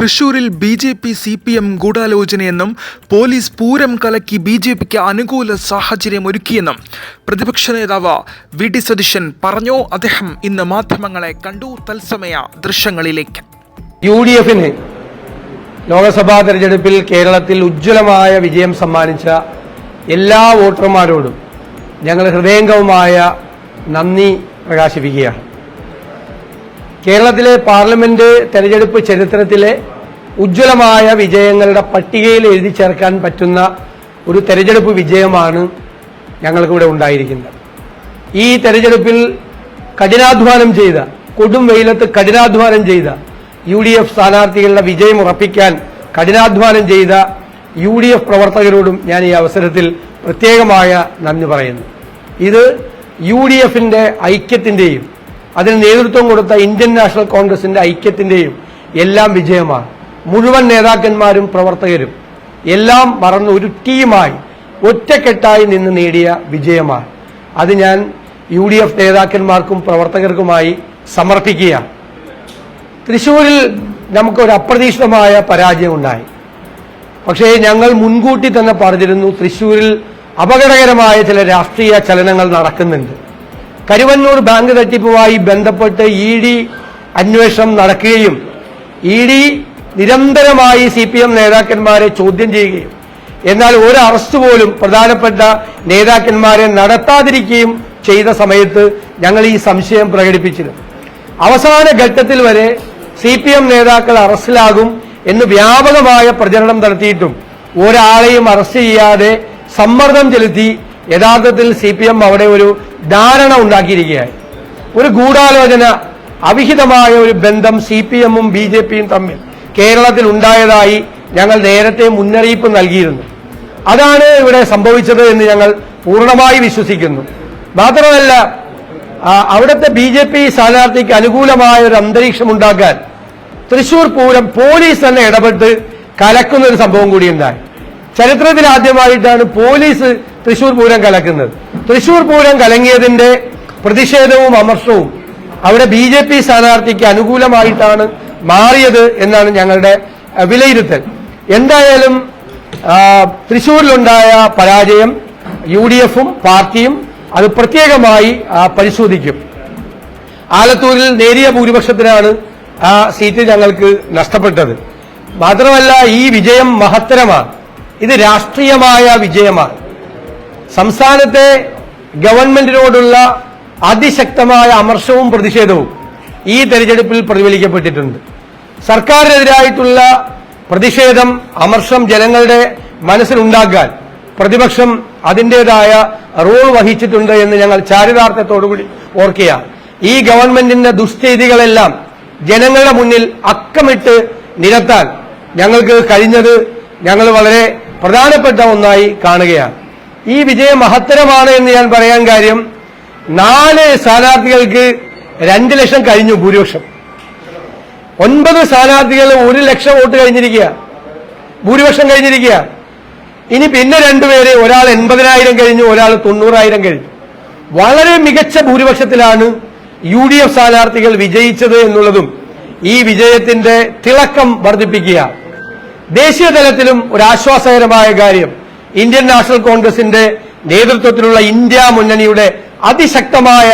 തൃശൂരിൽ B J P C P M ഗൂഢാലോചനയെന്നും police Pooram കലക്കി B J പിക്ക് അനുകൂല സാഹചര്യം ഒരുക്കിയെന്നും പ്രതിപക്ഷ നേതാവ് വി ഡി സതീശൻ പറഞ്ഞു. അദ്ദേഹം ഇന്ന് മാധ്യമങ്ങളെ കണ്ടു. തത്സമയ ദൃശ്യങ്ങളിലേക്ക്. യു ഡി എഫിന് ലോക്സഭാ തെരഞ്ഞെടുപ്പിൽ കേരളത്തിൽ ഉജ്ജ്വലമായ വിജയം സമ്മാനിച്ച എല്ലാ വോട്ടർമാരോടും ഞങ്ങൾ ഹൃദയംഗവുമായ നന്ദി പ്രകാശിപ്പിക്കുകയാണ്. കേരളത്തിലെ പാർലമെന്റ് തെരഞ്ഞെടുപ്പ് ചരിത്രത്തിലെ ഉജ്ജ്വലമായ വിജയങ്ങളുടെ പട്ടികയിൽ എഴുതി ചേർക്കാൻ പറ്റുന്ന ഒരു തെരഞ്ഞെടുപ്പ് വിജയമാണ് ഞങ്ങൾക്കിവിടെ ഉണ്ടായിരിക്കുന്നത്. ഈ തെരഞ്ഞെടുപ്പിൽ കഠിനാധ്വാനം ചെയ്ത കൊടും വെയിലത്ത് കഠിനാധ്വാനം ചെയ്ത യു ഡി എഫ് സ്ഥാനാർത്ഥികളുടെ വിജയം ഉറപ്പിക്കാൻ കഠിനാധ്വാനം ചെയ്ത യു ഡി എഫ് പ്രവർത്തകരോടും ഞാൻ ഈ അവസരത്തിൽ പ്രത്യേകമായ നന്ദി പറയുന്നു. ഇത് യു ഡി എഫിന്റെ ഐക്യത്തിന്റെയും അതിന് നേതൃത്വം കൊടുത്ത ഇന്ത്യൻ നാഷണൽ കോൺഗ്രസിന്റെ ഐക്യത്തിന്റെയും എല്ലാം വിജയമാണ്. മുഴുവൻ നേതാക്കന്മാരും പ്രവർത്തകരും എല്ലാം മറന്ന് ഒരു ടീമായി ഒറ്റക്കെട്ടായി നിന്ന് നേടിയ വിജയമാണ്. അത് ഞാൻ യു ഡി എഫ് നേതാക്കന്മാർക്കും പ്രവർത്തകർക്കുമായി സമർപ്പിക്കുകയാണ്. തൃശൂരിൽ നമുക്കൊരു അപ്രതീക്ഷിതമായ പരാജയം ഉണ്ടായി. പക്ഷേ ഞങ്ങൾ മുൻകൂട്ടി തന്നെ പറഞ്ഞിരുന്നു തൃശൂരിൽ അപകടകരമായ ചില രാഷ്ട്രീയ ചലനങ്ങൾ നടക്കുന്നുണ്ട്. കരുവന്നൂർ ബാങ്ക് തട്ടിപ്പുമായി ബന്ധപ്പെട്ട് ഇ ഡി അന്വേഷണം നടക്കുകയും ഇ ഡി നിരന്തരമായി സി പി എം നേതാക്കന്മാരെ ചോദ്യം ചെയ്യുകയും എന്നാൽ ഒരു അറസ്റ്റ് പോലും പ്രധാനപ്പെട്ട നേതാക്കന്മാരെ നടത്താതിരിക്കുകയും ചെയ്ത സമയത്ത് ഞങ്ങൾ ഈ സംശയം പ്രകടിപ്പിച്ചിരുന്നു. അവസാന ഘട്ടത്തിൽ വരെ സി പി എം നേതാക്കൾ അറസ്റ്റിലാകും എന്ന് വ്യാപകമായ പ്രചരണം നടത്തിയിട്ടും ഒരാളെയും അറസ്റ്റ് ചെയ്യാതെ സമ്മർദ്ദം ചെലുത്തി യഥാർത്ഥത്തിൽ സി പി എം അവിടെ ഒരു ധാരണ ഉണ്ടാക്കിയിരിക്കുകയായി. ഒരു ഗൂഢാലോചന അവിഹിതമായ ഒരു ബന്ധം സി പി എമ്മും ബി ജെ പിയും തമ്മിൽ കേരളത്തിൽ ഉണ്ടായതായി ഞങ്ങൾ നേരത്തെ മുന്നറിയിപ്പ് നൽകിയിരുന്നു. അതാണ് ഇവിടെ സംഭവിച്ചത് എന്ന് ഞങ്ങൾ പൂർണമായി വിശ്വസിക്കുന്നു. മാത്രമല്ല അവിടുത്തെ ബി ജെ പി സ്ഥാനാർത്ഥിക്ക് അനുകൂലമായ ഒരു അന്തരീക്ഷം ഉണ്ടാക്കാൻ തൃശൂർ പൂരം പോലീസ് തന്നെ ഇടപെട്ട് കലക്കുന്ന ഒരു സംഭവം കൂടി ഉണ്ടായി. ചരിത്രത്തിൽ ആദ്യമായിട്ടാണ് പോലീസ് തൃശൂർ പൂരം കലക്കുന്നത്. തൃശൂർ പൂരം കലങ്ങിയതിന്റെ പ്രതിഷേധവും അമർഷവും അവിടെ ബി ജെ പി സ്ഥാനാർത്ഥിക്ക് അനുകൂലമായിട്ടാണ് മാറിയത് എന്നാണ് ഞങ്ങളുടെ വിലയിരുത്തൽ. എന്തായാലും തൃശൂരിലുണ്ടായ പരാജയം യു ഡി എഫും പാർട്ടിയും അത് പ്രത്യേകമായി പരിശോധിക്കും. ആലത്തൂരിൽ നേരിയ ഭൂരിപക്ഷത്തിനാണ് ആ സീറ്റ് ഞങ്ങൾക്ക് നഷ്ടപ്പെട്ടത്. മാത്രമല്ല ഈ വിജയം മഹത്തരമാണ്. ഇത് രാഷ്ട്രീയമായ വിജയമാണ്. സംസ്ഥാനത്തെ ഗവൺമെന്റിനോടുള്ള അതിശക്തമായ അമർഷവും പ്രതിഷേധവും ഈ തെരഞ്ഞെടുപ്പിൽ പ്രതിഫലിക്കപ്പെട്ടിട്ടുണ്ട്. സർക്കാരിനെതിരായിട്ടുള്ള പ്രതിഷേധം അമർഷം ജനങ്ങളുടെ മനസ്സിലുണ്ടാക്കാൻ പ്രതിപക്ഷം അതിന്റെതായ റോൾ വഹിച്ചിട്ടുണ്ട് എന്ന് ഞങ്ങൾ ചാരിതാർത്ഥ്യത്തോടുകൂടി ഓർക്കുകയാണ്. ഈ ഗവൺമെന്റിന്റെ ദുസ്ഥിതികളെല്ലാം ജനങ്ങളുടെ മുന്നിൽ അക്കമിട്ട് നിരത്താൻ ഞങ്ങൾക്ക് കഴിഞ്ഞത് ഞങ്ങൾ വളരെ പ്രധാനപ്പെട്ട ഒന്നായി കാണുകയാണ്. ഈ വിജയം മഹത്തരമാണ് എന്ന് ഞാൻ പറയാൻ കാര്യം നാല് സ്ഥാനാർത്ഥികൾക്ക് രണ്ട് ലക്ഷം കഴിഞ്ഞു ഭൂരിപക്ഷം. ഒൻപത് സ്ഥാനാർത്ഥികൾ ഒരു ലക്ഷം വോട്ട് കഴിഞ്ഞിരിക്കുക. ഭൂരിപക്ഷം കഴിഞ്ഞിരിക്കുക. ഇനി പിന്നെ രണ്ടുപേര് ഒരാൾ എൺപതിനായിരം കഴിഞ്ഞു ഒരാൾ തൊണ്ണൂറായിരം കഴിഞ്ഞു. വളരെ മികച്ച ഭൂരിപക്ഷത്തിലാണ് യു ഡി എഫ് സ്ഥാനാർത്ഥികൾ വിജയിച്ചത് എന്നുള്ളതും ഈ വിജയത്തിന്റെ തിളക്കം വർദ്ധിപ്പിക്കുക. ദേശീയ തലത്തിലും ഒരു ആശ്വാസകരമായ കാര്യം. ഇന്ത്യൻ നാഷണൽ കോൺഗ്രസിന്റെ നേതൃത്വത്തിലുള്ള ഇന്ത്യ മുന്നണിയുടെ അതിശക്തമായ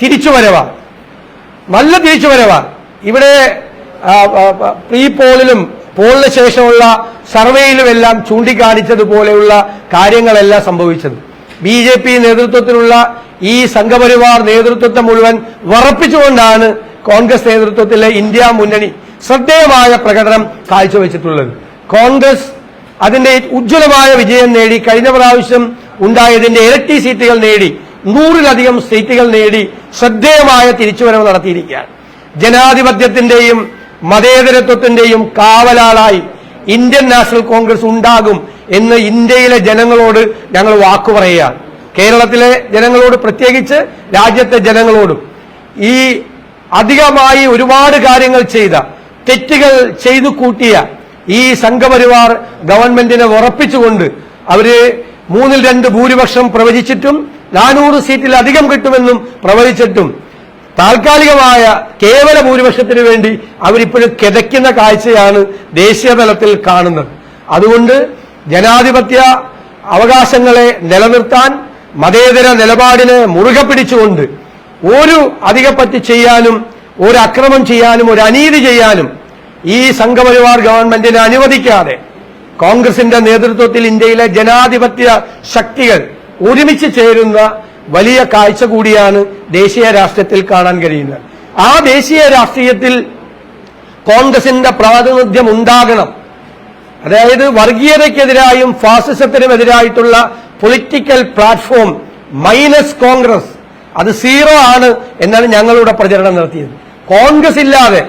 തിരിച്ചുവരവാണ്. നല്ല തിരിച്ചുവരവാണ്. ഇവിടെ പ്രീ പോളിലും പോളിന് ശേഷമുള്ള സർവേയിലുമെല്ലാം ചൂണ്ടിക്കാണിച്ചതുപോലെയുള്ള കാര്യങ്ങളെല്ലാം സംഭവിച്ചത്. ബി ജെ പി നേതൃത്വത്തിലുള്ള ഈ സംഘപരിവാർ നേതൃത്വത്തെ മുഴുവൻ വറപ്പിച്ചുകൊണ്ടാണ് കോൺഗ്രസ് നേതൃത്വത്തിലെ ഇന്ത്യ മുന്നണി ശ്രദ്ധേയമായ പ്രകടനം കാഴ്ചവെച്ചിട്ടുള്ളത്. കോൺഗ്രസ് അതിന്റെ ഉജ്ജ്വലമായ വിജയം നേടി കഴിഞ്ഞ പ്രാവശ്യം ഉണ്ടായതിന്റെ ഇരട്ടി സീറ്റുകൾ നേടി നൂറിലധികം സീറ്റുകൾ നേടി ശ്രദ്ധേയമായ തിരിച്ചുവരവ് നടത്തിയിരിക്കുകയാണ്. ജനാധിപത്യത്തിന്റെയും മതേതരത്വത്തിന്റെയും കാവലാളായി ഇന്ത്യൻ നാഷണൽ കോൺഗ്രസ് ഉണ്ടാകും എന്ന് ഇന്ത്യയിലെ ജനങ്ങളോട് ഞങ്ങൾ വാക്കു പറയുകയാണ്. കേരളത്തിലെ ജനങ്ങളോട് പ്രത്യേകിച്ച് രാജ്യത്തെ ജനങ്ങളോടും ഈ അധികമായി ഒരുപാട് കാര്യങ്ങൾ ചെയ്ത തെറ്റുകൾ ചെയ്തു കൂട്ടിയ ഈ സംഘപരിവാർ ഗവൺമെന്റിനെ ഉറപ്പിച്ചുകൊണ്ട് അവർ മൂന്നിൽ രണ്ട് ഭൂരിപക്ഷം പ്രവചിച്ചിട്ടും നാനൂറ് സീറ്റിൽ അധികം കിട്ടുമെന്നും പ്രവചിച്ചിട്ടും താൽക്കാലികമായ കേവല ഭൂരിപക്ഷത്തിന് വേണ്ടി അവരിപ്പോഴും കിതയ്ക്കുന്ന കാഴ്ചയാണ് ദേശീയ തലത്തിൽ കാണുന്നത്. അതുകൊണ്ട് ജനാധിപത്യ അവകാശങ്ങളെ നിലനിർത്താൻ മതേതര നിലപാടിനെ മുറുകെ പിടിച്ചുകൊണ്ട് ഒരു അധികപ്പറ്റി ചെയ്യാനും ഒരു അക്രമം ചെയ്യാനും ഒരു അനീതി ചെയ്യാനും ഈ സംഘപരിവാർ ഗവൺമെന്റിനെ അനുവദിക്കാതെ കോൺഗ്രസിന്റെ നേതൃത്വത്തിൽ ഇന്ത്യയിലെ ജനാധിപത്യ ശക്തികൾ ഒരുമിച്ച് ചേരുന്ന വലിയ കാഴ്ച കൂടിയാണ് ദേശീയ രാഷ്ട്രീയത്തിൽ കാണാൻ കഴിയുന്നത്. ആ ദേശീയ രാഷ്ട്രീയത്തിൽ കോൺഗ്രസിന്റെ പ്രാതിനിധ്യം ഉണ്ടാകണം. അതായത് വർഗീയതയ്ക്കെതിരായും ഫാസിസത്തിനുമെതിരായിട്ടുള്ള പൊളിറ്റിക്കൽ പ്ലാറ്റ്ഫോം മൈനസ് കോൺഗ്രസ്. അത് സീറോ ആണ് എന്നാണ് ഞങ്ങളുടെ പ്രചരണം നടത്തിയത്. കോൺഗ്രസ് ഇല്ലാതെ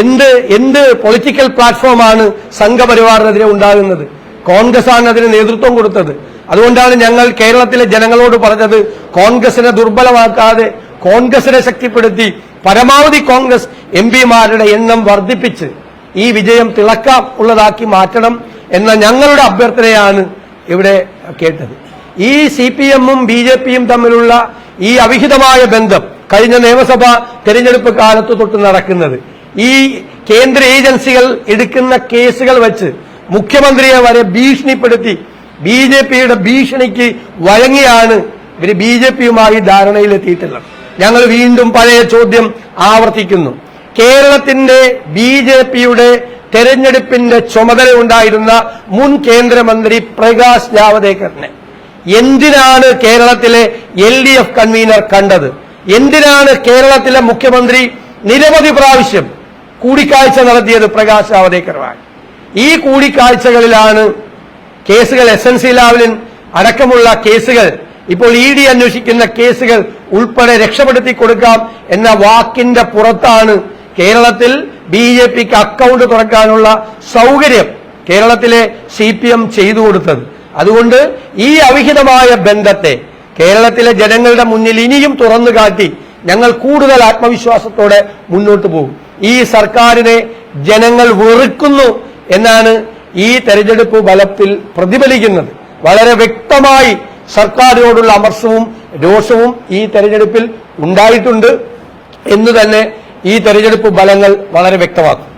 എന്ത് എന്ത് പൊളിറ്റിക്കൽ പ്ലാറ്റ്ഫോമാണ് സംഘപരിവാറിനെതിരെ ഉണ്ടാകുന്നത്? കോൺഗ്രസ് ആണ് അതിന് നേതൃത്വം കൊടുത്തത്. അതുകൊണ്ടാണ് ഞങ്ങൾ കേരളത്തിലെ ജനങ്ങളോട് പറഞ്ഞത് കോൺഗ്രസിനെ ദുർബലമാക്കാതെ കോൺഗ്രസിനെ ശക്തിപ്പെടുത്തി പരമാവധി കോൺഗ്രസ് എം പിമാരുടെ എണ്ണം വർദ്ധിപ്പിച്ച് ഈ വിജയം തിളക്കാം ഉള്ളതാക്കി മാറ്റണം എന്ന ഞങ്ങളുടെ അഭ്യർത്ഥനയാണ് ഇവിടെ കേട്ടത്. ഈ സി പി എമ്മും ബി ജെ പിയും തമ്മിലുള്ള ഈ അവിഹിതമായ ബന്ധം കഴിഞ്ഞ നിയമസഭാ തെരഞ്ഞെടുപ്പ് കാലത്ത് തൊട്ട് നടക്കുന്നത്. ഈ കേന്ദ്ര ഏജൻസികൾ എടുക്കുന്ന കേസുകൾ വെച്ച് മുഖ്യമന്ത്രിയെ വരെ ഭീഷണിപ്പെടുത്തി ബി ജെ പിയുടെ ഭീഷണിക്ക് വഴങ്ങിയാണ് ഇവർ ബി ജെ പിയുമായി ധാരണയിലെത്തിയിട്ടുള്ളത്. ഞങ്ങൾ വീണ്ടും പഴയ ചോദ്യം ആവർത്തിക്കുന്നു. കേരളത്തിന്റെ ബി ജെ പിയുടെ തെരഞ്ഞെടുപ്പിന്റെ ചുമതല ഉണ്ടായിരുന്ന മുൻ കേന്ദ്രമന്ത്രി പ്രകാശ് ജാവദേക്കറിനെ. എന്തിനാണ് കേരളത്തിലെ എൽ ഡി എഫ് കൺവീനർ കണ്ടത്? എന്തിനാണ് കേരളത്തിലെ മുഖ്യമന്ത്രി നിരവധി പ്രാവശ്യം കൂടിക്കാഴ്ച നടത്തിയത് പ്രകാശ് ജാവദേക്കറുമായി ഈ കൂടിക്കാഴ്ചകളിലാണ് കേസുകൾ എസ് എൻ സി ലാവലിൻ അടക്കമുള്ള കേസുകൾ ഇപ്പോൾ ഇ ഡി അന്വേഷിക്കുന്ന കേസുകൾ ഉൾപ്പെടെ രക്ഷപ്പെടുത്തി കൊടുക്കാം എന്ന വാക്കിന്റെ പുറത്താണ് കേരളത്തിൽ ബി ജെ പിക്ക് അക്കൗണ്ട് തുറക്കാനുള്ള സൗകര്യം കേരളത്തിലെ സി പി എം ചെയ്തു കൊടുത്തത്. അതുകൊണ്ട് ഈ അവിഹിതമായ ബന്ധത്തെ കേരളത്തിലെ ജനങ്ങളുടെ മുന്നിൽ ഇനിയും തുറന്നു കാട്ടി ഞങ്ങൾ കൂടുതൽ ആത്മവിശ്വാസത്തോടെ മുന്നോട്ട് പോകും. ഈ സർക്കാരിനെ ജനങ്ങൾ വെറുക്കുന്നു എന്നാണ് ഈ തെരഞ്ഞെടുപ്പ് ഫലത്തിൽ പ്രതിഫലിക്കുന്നത്. വളരെ വ്യക്തമായി സർക്കാരിനോടുള്ള അമർഷവും രോഷവും ഈ തെരഞ്ഞെടുപ്പിൽ ഉണ്ടായിട്ടുണ്ട് എന്ന് തന്നെ ഈ തെരഞ്ഞെടുപ്പ് ഫലങ്ങൾ വളരെ വ്യക്തമാക്കും.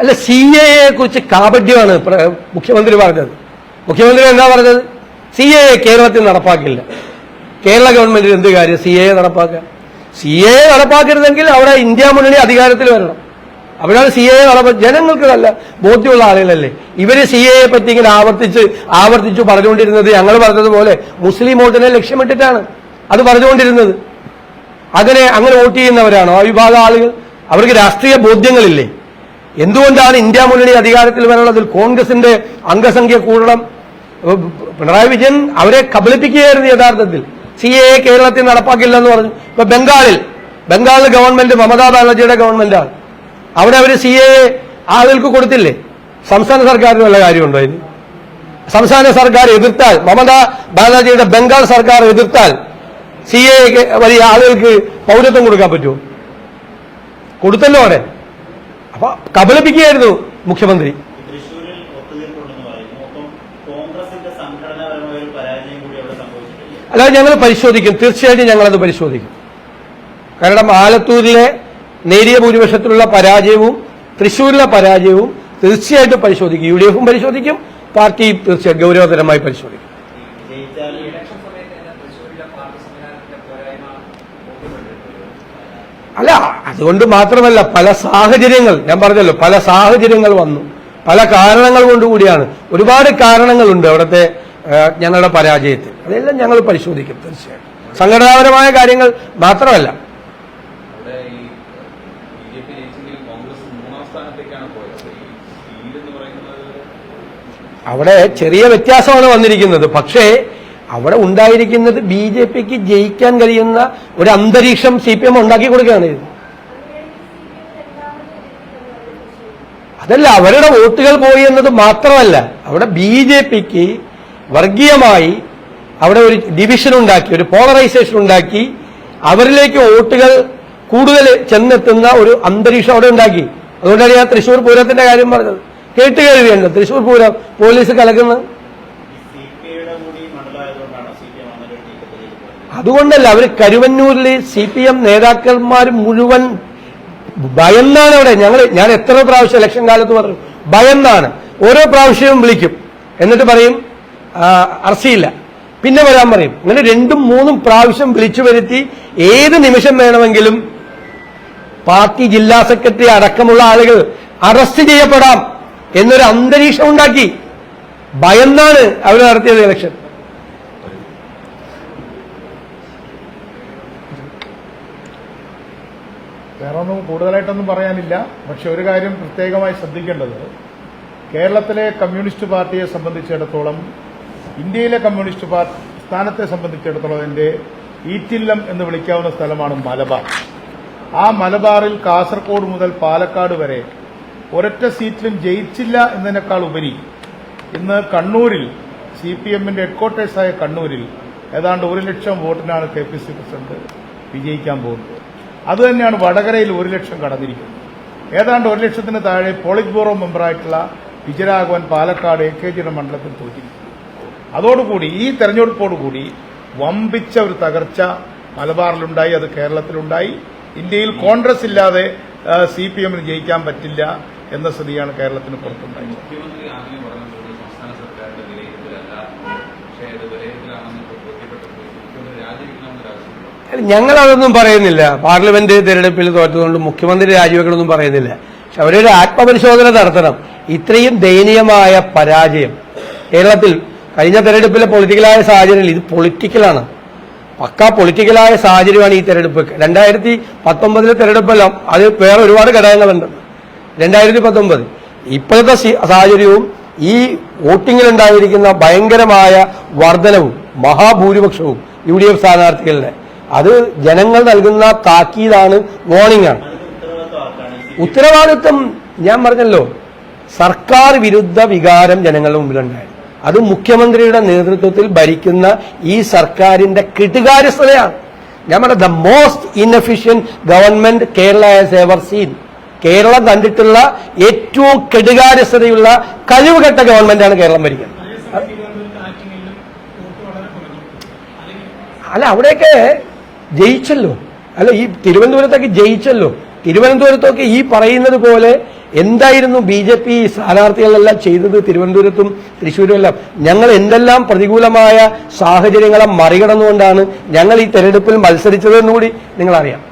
അല്ല സി എയെ കുറിച്ച് കാപഡ്യമാണ് മുഖ്യമന്ത്രി പറഞ്ഞത്. മുഖ്യമന്ത്രി എന്താ പറഞ്ഞത്? സി എ കേരളത്തിൽ നടപ്പാക്കില്ല. കേരള ഗവൺമെന്റിന് എന്ത് കാര്യം സി എ നടപ്പാക്കുക സി എ നടപ്പാക്കരുതെങ്കിൽ അവിടെ ഇന്ത്യ മുന്നണി അധികാരത്തിൽ വരണം. അവിടെയാണ് സി എ നടപ്പാക്കുക ജനങ്ങൾക്ക് നല്ല ബോധ്യമുള്ള ആളുകളല്ലേ. ഇവർ സി എയെ പറ്റി ഇങ്ങനെ ആവർത്തിച്ച് ആവർത്തിച്ചു പറഞ്ഞുകൊണ്ടിരുന്നത് ഞങ്ങൾ പറഞ്ഞതുപോലെ മുസ്ലിം വോട്ടിനെ ലക്ഷ്യമിട്ടിട്ടാണ്. അത് പറഞ്ഞുകൊണ്ടിരുന്നത്. അങ്ങനെ അങ്ങനെ വോട്ട് ചെയ്യുന്നവരാണോ? ആ വിഭാഗം ആളുകൾ. അവർക്ക് രാഷ്ട്രീയ ബോധ്യങ്ങളില്ലേ? എന്തുകൊണ്ടാണ് ഇന്ത്യ മുന്നണി അധികാരത്തിൽ വരാനുള്ളതിൽ കോൺഗ്രസിന്റെ അംഗസംഖ്യ കൂടണം പിണറായി വിജയൻ അവരെ കബളിപ്പിക്കുകയായിരുന്നു യഥാർത്ഥത്തിൽ. സി എ കേരളത്തിൽ നടപ്പാക്കില്ല എന്ന് പറഞ്ഞു. ഇപ്പൊ ബംഗാളിൽ ബംഗാളിൽ ഗവൺമെന്റ് മമതാ ബാനർജിയുടെ ഗവൺമെന്റാണ് അവിടെ അവർ സി എ ആളുകൾക്ക് കൊടുത്തില്ലേ? സംസ്ഥാന സർക്കാരിന് വല്ല കാര്യമുണ്ടോ ഇനി സംസ്ഥാന സർക്കാർ എതിർത്താൽ മമതാ ബാനർജിയുടെ ബംഗാൾ സർക്കാർ എതിർത്താൽ സി എ വലിയ ആളുകൾക്ക് പൗരത്വം കൊടുക്കാൻ പറ്റുമോ? കൊടുത്തല്ലോ അവിടെ. അപ്പൊ കബളിപ്പിക്കുകയായിരുന്നു മുഖ്യമന്ത്രി തൃശ്ശൂരിൽ ഒത്തുതീർപ്പുണ്ടെന്ന് പറയുന്നു ഒപ്പം കോൺഗ്രസിന്റെ സംഘടനാപരമായ ഒരു പരാജയം കൂടി അവിടെ സംഭവിച്ചിട്ടില്ല അല്ലാതെ ഞങ്ങൾ പരിശോധിക്കും. തീർച്ചയായിട്ടും ഞങ്ങളത് പരിശോധിക്കും. കാരണം ആലത്തൂരിലെ നേരിയ ഭൂരിപക്ഷത്തിലുള്ള പരാജയവും തൃശൂരിലെ പരാജയവും തീർച്ചയായിട്ടും പരിശോധിക്കും. യു ഡി എഫും പരിശോധിക്കും. പാർട്ടി തീർച്ചയായും ഗൗരവതരമായി പരിശോധിക്കും അല്ല അതുകൊണ്ട് മാത്രമല്ല പല സാഹചര്യങ്ങൾ ഞാൻ പറഞ്ഞല്ലോ പല സാഹചര്യങ്ങൾ വന്നു. പല കാരണങ്ങൾ കൊണ്ടുകൂടിയാണ്. ഒരുപാട് കാരണങ്ങളുണ്ട് അവിടുത്തെ ഞങ്ങളുടെ പരാജയത്തിൽ. അതെല്ലാം ഞങ്ങൾ പരിശോധിക്കും തീർച്ചയായിട്ടും. സംഘടനാപരമായ കാര്യങ്ങൾ മാത്രമല്ല. അവിടെ ചെറിയ വ്യത്യാസമാണ് വന്നിരിക്കുന്നത്. പക്ഷേ അവിടെ ഉണ്ടായിരിക്കുന്നത് ബി ജെ പിക്ക് ജയിക്കാൻ കഴിയുന്ന ഒരു അന്തരീക്ഷം സി പി എം ഉണ്ടാക്കി കൊടുക്കുകയാണ് ഇത് അതല്ല അവരുടെ വോട്ടുകൾ പോയി എന്നത് മാത്രമല്ല അവിടെ ബി ജെ പിക്ക് വർഗീയമായി അവിടെ ഒരു ഡിവിഷൻ ഉണ്ടാക്കി ഒരു പോളറൈസേഷൻ ഉണ്ടാക്കി. അവരിലേക്ക് വോട്ടുകൾ കൂടുതൽ ചെന്നെത്തുന്ന ഒരു അന്തരീക്ഷം അവിടെ ഉണ്ടാക്കി. അതുകൊണ്ടാണ് ഞാൻ തൃശൂർ പൂരത്തിന്റെ കാര്യം പറഞ്ഞത്. കേട്ട് കേൾവിയുണ്ട്. തൃശൂർ പൂരം പോലീസ് കലക്കുന്നത് അതുകൊണ്ടല്ല അവർ കരുവന്നൂരിൽ സി പി എം നേതാക്കന്മാർ മുഴുവൻ ഭയന്നാണ് അവിടെ. ഞങ്ങൾ ഞാൻ എത്ര പ്രാവശ്യം ഇലക്ഷൻ കാലത്ത് പറഞ്ഞു ഭയന്നാണ്. ഓരോ പ്രാവശ്യവും വിളിക്കും. എന്നിട്ട് പറയും അർസിയില്ല പിന്നെ വരാൻ പറയും. അങ്ങനെ രണ്ടും മൂന്നും പ്രാവശ്യം വിളിച്ചു വരുത്തി ഏത് നിമിഷം വേണമെങ്കിലും പാർട്ടി ജില്ലാ സെക്രട്ടറി അടക്കമുള്ള ആളുകൾ അറസ്റ്റ് ചെയ്യപ്പെടാം എന്നൊരു അന്തരീക്ഷം ഉണ്ടാക്കി. ഭയന്നാണ് അവർ നടത്തിയത് ഇലക്ഷൻ വേറെ ഒന്നും കൂടുതലായിട്ടൊന്നും പറയാനില്ല. പക്ഷെ ഒരു കാര്യം പ്രത്യേകമായി ശ്രദ്ധിക്കേണ്ടത്. കേരളത്തിലെ കമ്മ്യൂണിസ്റ്റ് പാർട്ടിയെ സംബന്ധിച്ചിടത്തോളം ഇന്ത്യയിലെ കമ്മ്യൂണിസ്റ്റ് പാർട്ടി സ്ഥാനത്തെ സംബന്ധിച്ചിടത്തോളം എന്റെ ഈറ്റില്ലം എന്ന് വിളിക്കാവുന്ന സ്ഥലമാണ് മലബാർ. ആ മലബാറിൽ കാസർഗോഡ് മുതൽ പാലക്കാട് വരെ ഒരൊറ്റ സീറ്റിലും ജയിച്ചില്ല എന്നതിനേക്കാൾ ഉപരി ഇന്ന് കണ്ണൂരിൽ സി പി എമ്മിന്റെ ഹെഡ്ക്വാർട്ടേഴ്സായ കണ്ണൂരിൽ ഏതാണ്ട് ഒരു ലക്ഷം വോട്ടിനാണ് കെ പി സി പ്രസിഡന്റ് വിജയിക്കാൻ പോകുന്നത്. അതുതന്നെയാണ് വടകരയിൽ ഒരു ലക്ഷം കടന്നിരിക്കുന്നത്. ഏതാണ്ട് ഒരു ലക്ഷത്തിന് താഴെ പോളിറ്റ് ബ്യൂറോ മെമ്പറായിട്ടുള്ള വിജയരാഘവൻ പാലക്കാട് എ കെ ജിയുടെ മണ്ഡലത്തിൽ തോറ്റിരിക്കുന്നു. അതോടുകൂടി ഈ തെരഞ്ഞെടുപ്പോടുകൂടി വമ്പിച്ച ഒരു തകർച്ച മലബാറിലുണ്ടായി അത് കേരളത്തിലുണ്ടായി. ഇന്ത്യയിൽ കോൺഗ്രസ് ഇല്ലാതെ സി പി എമ്മിന് ജയിക്കാൻ പറ്റില്ല എന്ന സ്ഥിതിയാണ് കേരളത്തിന് പുറത്തുണ്ടായത്. ഞങ്ങൾ അതൊന്നും പറയുന്നില്ല. പാർലമെന്റ് തെരഞ്ഞെടുപ്പിൽ തോറ്റതുകൊണ്ട് മുഖ്യമന്ത്രി രാജിവെക്കണമെന്നും പറയുന്നില്ല. പക്ഷെ അവരൊരു ആത്മപരിശോധന നടത്തണം. ഇത്രയും ദയനീയമായ പരാജയം കേരളത്തിൽ കഴിഞ്ഞ തെരഞ്ഞെടുപ്പിലെ പൊളിറ്റിക്കലായ സാഹചര്യം ഇത് പൊളിറ്റിക്കലാണ് പക്കാ പൊളിറ്റിക്കലായ സാഹചര്യമാണ് ഈ തെരഞ്ഞെടുപ്പ്. രണ്ടായിരത്തി പത്തൊമ്പതിലെ തെരഞ്ഞെടുപ്പെല്ലാം അത് വേറെ ഒരുപാട് ഘടകങ്ങളുണ്ട്. രണ്ടായിരത്തി പത്തൊമ്പത് ഇപ്പോഴത്തെ സാഹചര്യവും ഈ വോട്ടിങ്ങിലുണ്ടായിരിക്കുന്ന ഭയങ്കരമായ വർധനവും മഹാഭൂരിപക്ഷവും യു ഡി എഫ് സ്ഥാനാർത്ഥികളുടെ. അത് ജനങ്ങൾ നൽകുന്ന താക്കീതാണ് വാർണിംഗ് ആണ്. ഉത്തരവാദിത്വം ഞാൻ പറഞ്ഞല്ലോ. സർക്കാർ വിരുദ്ധ വികാരം ജനങ്ങളുടെ മുമ്പിലുണ്ടായിരുന്നു. അത് മുഖ്യമന്ത്രിയുടെ നേതൃത്വത്തിൽ ഭരിക്കുന്ന ഈ സർക്കാരിന്റെ കിട്ടുകാര്യസ്ഥതയാണ്. പറഞ്ഞ the most inefficient government Kerala has ever seen Keralam കണ്ടിട്ടുള്ള ഏറ്റവും കെടുകാര്യസ്ഥതയുള്ള കഴിവുകെട്ട ഗവൺമെന്റാണ് കേരളം ഭരിക്കുന്നത്. അല്ല അവിടെയൊക്കെ ജയിച്ചല്ലോ. അല്ല ഈ തിരുവനന്തപുരത്തൊക്കെ ജയിച്ചല്ലോ. തിരുവനന്തപുരത്തൊക്കെ ഈ പറയുന്നത് പോലെ എന്തായിരുന്നു ബി ജെ പി സ്ഥാനാർത്ഥികളെല്ലാം ചെയ്തത് തിരുവനന്തപുരത്തും തൃശ്ശൂരും എല്ലാം ഞങ്ങൾ എന്തെല്ലാം പ്രതികൂലമായ സാഹചര്യങ്ങളെ മറികടന്നുകൊണ്ടാണ് ഞങ്ങൾ ഈ തെരഞ്ഞെടുപ്പിൽ മത്സരിച്ചതെന്നുകൂടി നിങ്ങളറിയാം.